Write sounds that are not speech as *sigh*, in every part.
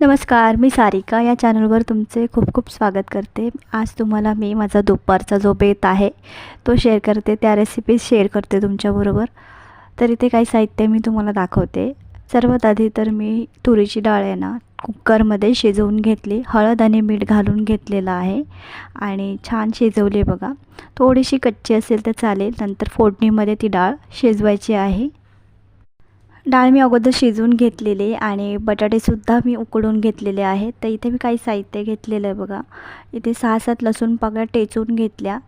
नमस्कार मी सारिका. या चॅनलवर तुमचे खूप खूप स्वागत करते. आज तुम्हाला मी माझा दुपारचा जो बेत आहे तो शेअर करते. त्या रेसिपीज शेअर करते तुमच्याबरोबर तर इथे काही साहित्य मी तुम्हाला दाखवते. सर्वात आधी तर मी तुरीची डाळ आहे ना कुकरमध्ये शिजवून घेतली. हळद आणि मीठ घालून घेतलेलं आहे. आणि छान शिजवली बघा. थोडीशी कच्ची असेल तर चालेल. नंतर फोडणीमध्ये ती डाळ शिजवायची आहे. डाळ मी अगोदर शिजवून घेतलेली आणि बटाटेसुद्धा मी उकडून घेतलेले आहेत. तर इथे मी काही साहित्य घेतलेलं आहे बघा. इथे सहा सात लसूण पाकळ्या टेचून घेतल्या.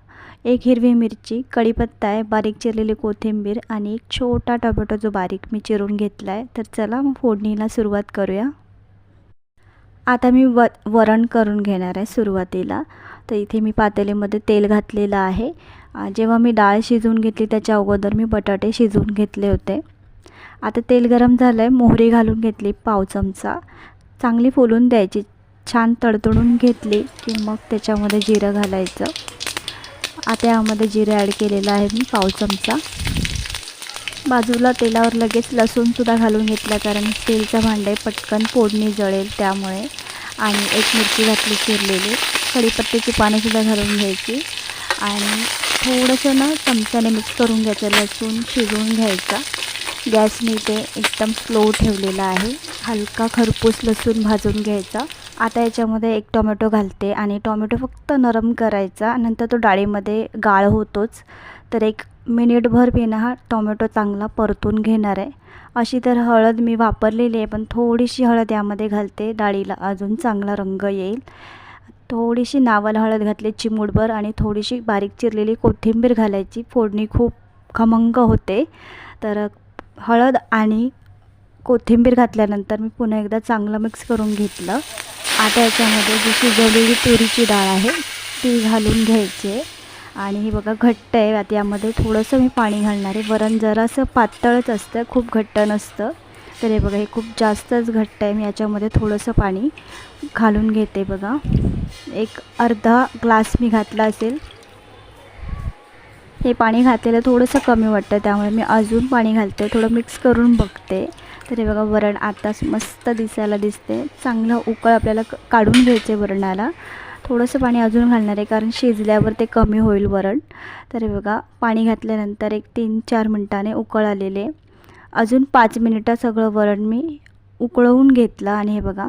एक हिरवी मिरची कढीपत्ता आहे बारीक चिरलेली कोथिंबीर आणि एक छोटा टोमॅटो जो बारीक मी चिरून घेतला आहे. तर चला मग फोडणीला सुरुवात करूया. आता मी व वरण करून घेणार आहे सुरुवातीला. तर इथे मी पातेलीमध्ये तेल घातलेलं आहे. जेव्हा मी डाळ शिजवून घेतली त्याच्या अगोदर मी बटाटे शिजवून घेतले होते. आता तेल गरम झालं आहे मोहरी घालून घेतली पाव चमचा. चांगली फुलून द्यायची छान तडतडून घेतली की मग त्याच्यामध्ये जिरं घालायचं. आता यामध्ये जिरं ॲड केलेलं आहे मी पाव चमचा. बाजूला तेलावर लगेच लसूणसुद्धा घालून घेतला कारण तेलचं भांडे पटकन फोडणी जळेल त्यामुळे. आणि एक मिरची घातली चिरलेली कढीपत्त्याची पानंसुद्धा घालून घ्यायची. आणि थोडंसं ना चमच्याने मिक्स करून घ्यायचं लसूण शिजवून घ्यायचा. गॅस मी ते एकदम स्लो ठेवलेला आहे. हलका खरपूस लसूण भाजून घ्यायचा. आता याच्यामध्ये एक टोमॅटो घालते आणि टोमॅटो फक्त नरम करायचा. नंतर तो डाळीमध्ये गाळ होतोच. तर एक मिनिटभर मी ना हा टोमॅटो चांगला परतून घेणार आहे. अशी तर हळद मी वापरलेली आहे पण थोडीशी हळद यामध्ये घालते. डाळीला अजून चांगला रंग येईल. थोडीशी नावल हळद घातली चिमूडभर आणि थोडीशी बारीक चिरलेली कोथिंबीर घालायची. फोडणी खूप खमंग होते. तर हळद आणि कोथिंबीर घातल्यानंतर मी पुन्हा एकदा चांगलं मिक्स करून घेतलं. आता याच्यामध्ये जी शिजवलेली तुरीची डाळ आहे ती घालून घ्यायची आणि हे बघा घट्ट आहे. आता यामध्ये थोडंसं मी पाणी घालणार आहे. वरण जरासं पातळच असतं खूप घट्ट नसतं. तर हे बघा हे खूप जास्तच घट्ट आहे. मी याच्यामध्ये थोडंसं पाणी घालून घेते बघा. एक अर्धा ग्लास मी घातला असेल. हे पाणी घातलेलं थोडंसं कमी वाटतं त्यामुळे मी अजून पाणी घालते थोडं मिक्स करून बघते. तर हे बघा वरण आताच मस्त दिसायला दिसते. चांगलं उकळ आपल्याला काढून घ्यायचे वरणाला. थोडंसं पाणी अजून घालणार आहे कारण शिजल्यावर ते कमी होईल वरण. तर हे बघा पाणी घातल्यानंतर एक तीन चार मिनटाने उकळ आलेले. अजून पाच मिनिटं सगळं वरण मी उकळवून घेतलं आणि हे बघा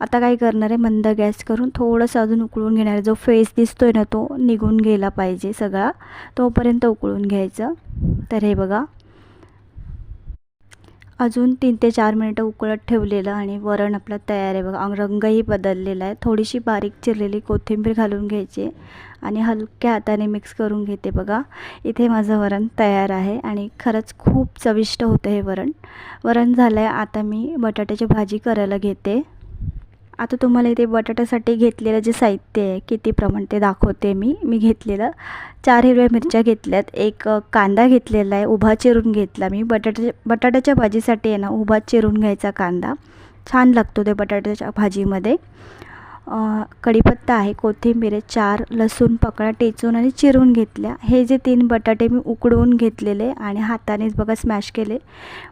आता काय करणार आहे? मंद गॅस करून थोडंसं अजून उकळून घेणार आहे. जो फेस दिसतो आहे ना तो निघून गेला पाहिजे सगळा. तोपर्यंत उकळून घ्यायचं. तर हे बघा. अजून तीन ते चार मिनटं उकळत ठेवलेलं आणि वरण आपलं तयार आहे बघा. रंगही बदललेला आहे. थोडीशी बारीक चिरलेली कोथिंबीर घालून घ्यायची आणि हलक्या हाताने मिक्स करून घेते बघा. इथे माझं वरण तयार आहे आणि खरंच खूप चविष्ट होतं हे वरण. वरण झालं आहे आता मी बटाट्याची भाजी करायला घेते. आता तुम्हाला इथे बटाट्यासाठी घेतलेलं जे साहित्य आहे किती प्रमाण ते दाखवते मी. मी घेतलेलं चार हिरव्या मिरच्या घेतल्यात एक कांदा घेतलेला आहे उभा चिरून घेतला मी. बटाट्याच्या बटाट्याच्या भाजीसाठी आहे ना उभा चिरून घ्यायचा कांदा. छान लागतो ते बटाट्याच्या भाजीमध्ये. कढीपत्ता आहे कोथिंबीर आहे चार लसूण पकळा टेचून आणि चिरून घेतल्या. हे जे तीन बटाटे मी उकडवून घेतलेले आणि हातानेच बघा स्मॅश केले.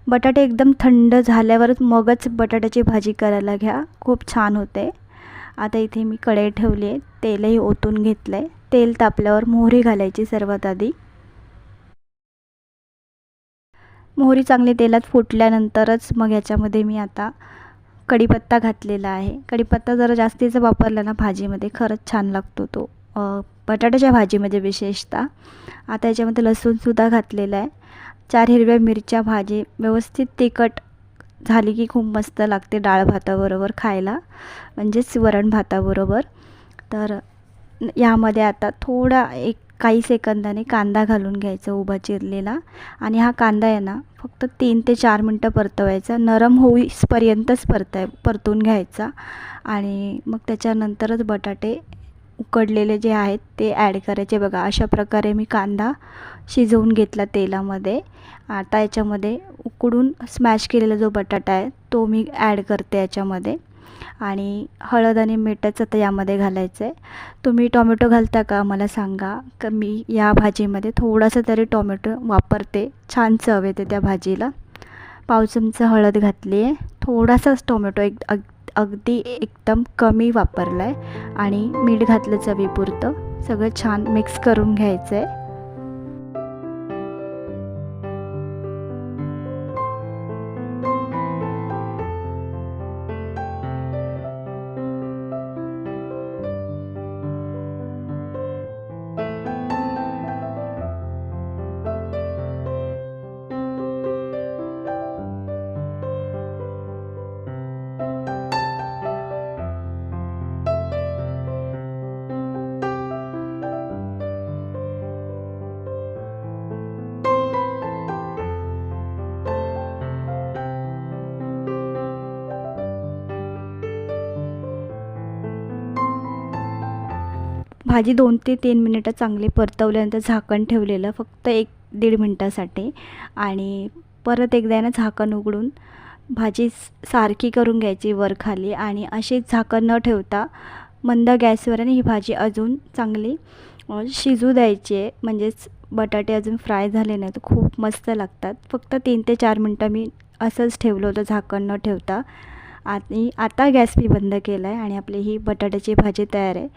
बटाटे एकदम थंड झाल्यावरच मगच बटाट्याची भाजी करायला घ्या. खूप छान होते. आता इथे मी कढई ठेवली आहे. तेलही ओतून घेतलं आहे तेल तापल्यावर मोहरी घालायची सर्वात आधी. मोहरी चांगली तेलात फुटल्यानंतरच मग याच्यामध्ये मी आता कढीपत्ता घातलेला आहे. कढीपत्ता जरा जास्तीचा वापरला ना भाजीमध्ये खरंच छान लागतो तो. बटाट्याच्या भाजीमध्ये विशेषतः. आता याच्यामध्ये लसूणसुद्धा घातलेला आहे. चार हिरव्या मिरच्या भाजी व्यवस्थित तिखट झाली की खूप मस्त लागते डाळ भाताबरोबर खायला. म्हणजेच वरण भाताबरोबर. तर यामध्ये आता थोडा एक काही सेकंदाने कांदा घालून घ्यायचा उभा चिरलेला. आणि हा कांदा आहे ना फक्त तीन ते चार मिनटं परतवायचा. नरम होईसपर्यंतच परताय परतून घ्यायचा. आणि मग त्याच्यानंतरच बटाटे उकडलेले जे आहेत ते ॲड करायचे. बघा अशा प्रकारे मी कांदा शिजवून घेतला तेलामध्ये. आता याच्यामध्ये उकडून स्मॅश केलेला जो बटाटा आहे तो मी ॲड करते याच्यामध्ये. आणि हळद आणि मीठच आता यामध्ये घालायचं आहे तुम्ही टॉमॅटो घालता का? मला सांगा. का मी या भाजीमध्ये थोडासा तरी टॉमॅटो वापरते. छान चव येते त्या भाजीला. पाव चमचा हळद घातली आहे. थोडासाच टोमॅटो एक अगदी एकदम कमी वापरलं आहे आणि मीठ घातलं चवीपुरतं. सगळं छान मिक्स करून घ्यायचं आहे भाजी दोन ते तीन मिनिटं चांगली परतवल्यानंतर झाकण ठेवलेलं फक्त एक दीड मिनटासाठी. आणि परत एकदा ना झाकण उघडून भाजी सारखी करून घ्यायची वर खाली. आणि अशीच झाकण न ठेवता मंद गॅसवर ही भाजी अजून चांगली शिजू द्यायची आहे. म्हणजेच बटाटे अजून फ्राय झाले नाही तर खूप मस्त लागतात. फक्त तीन ते चार मिनटं मी असंच ठेवलं होतं झाकण न ठेवता. आणि आता गॅस मी बंद केला आहे आणि आपली ही बटाट्याची भाजी तयार आहे.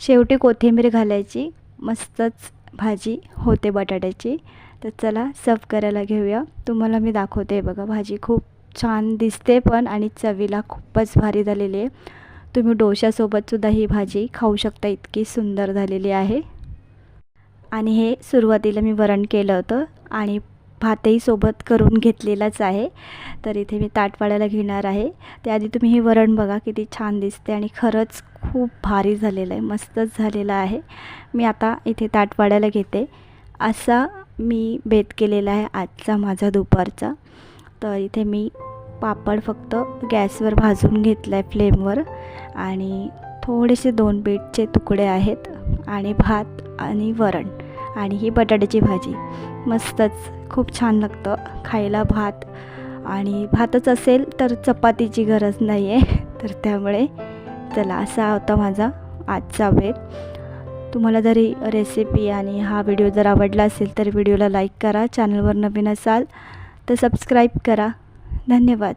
शेवटी कोथिंबीर घालायची मस्तच भाजी होते बटाट्याची. तर चला सर्व करायला घेऊया. तुम्हाला मी दाखवते बघा भाजी खूप छान दिसते पण आणि चवीला खूपच भारी झालेली आहे. तुम्ही डोशासोबतसुद्धा ही भाजी खाऊ शकता इतकी सुंदर झालेली आहे. आणि हे सुरुवातीला मी वरण केलं होतं आणि भातही सोबत करून घेतलेलाच आहे. तर इथे मी ताटवाड्याला घेणार आहे. त्याआधी तुम्ही हे वरण बघा किती छान दिसते आणि खरंच खूप भारी झालेलं आहे मस्तच झालेलं आहे. मी आता इथे ताटवाड्याला घेते. असा मी बेत केलेला आहे आजचा माझा दुपारचा. तर इथे मी पापड फक्त गॅसवर भाजून घेतला आहे फ्लेमवर आणि थोडेसे दोन बीटचे तुकडे आहेत आणि भात आणि वरण आणि ही बटाट्याची भाजी. मस्तच. खूप छान लागतं खायला भात. आणि भातच असेल तर चपातीची गरज नाही आहे *laughs* तर त्यामुळे चला असा होता माझा आजचा बेत तुम्हाला जरी रेसिपी आणि हा व्हिडिओ जर आवडला असेल तर व्हिडिओला लाईक करा चॅनलवर नवीन असाल तर सबस्क्राईब करा. धन्यवाद.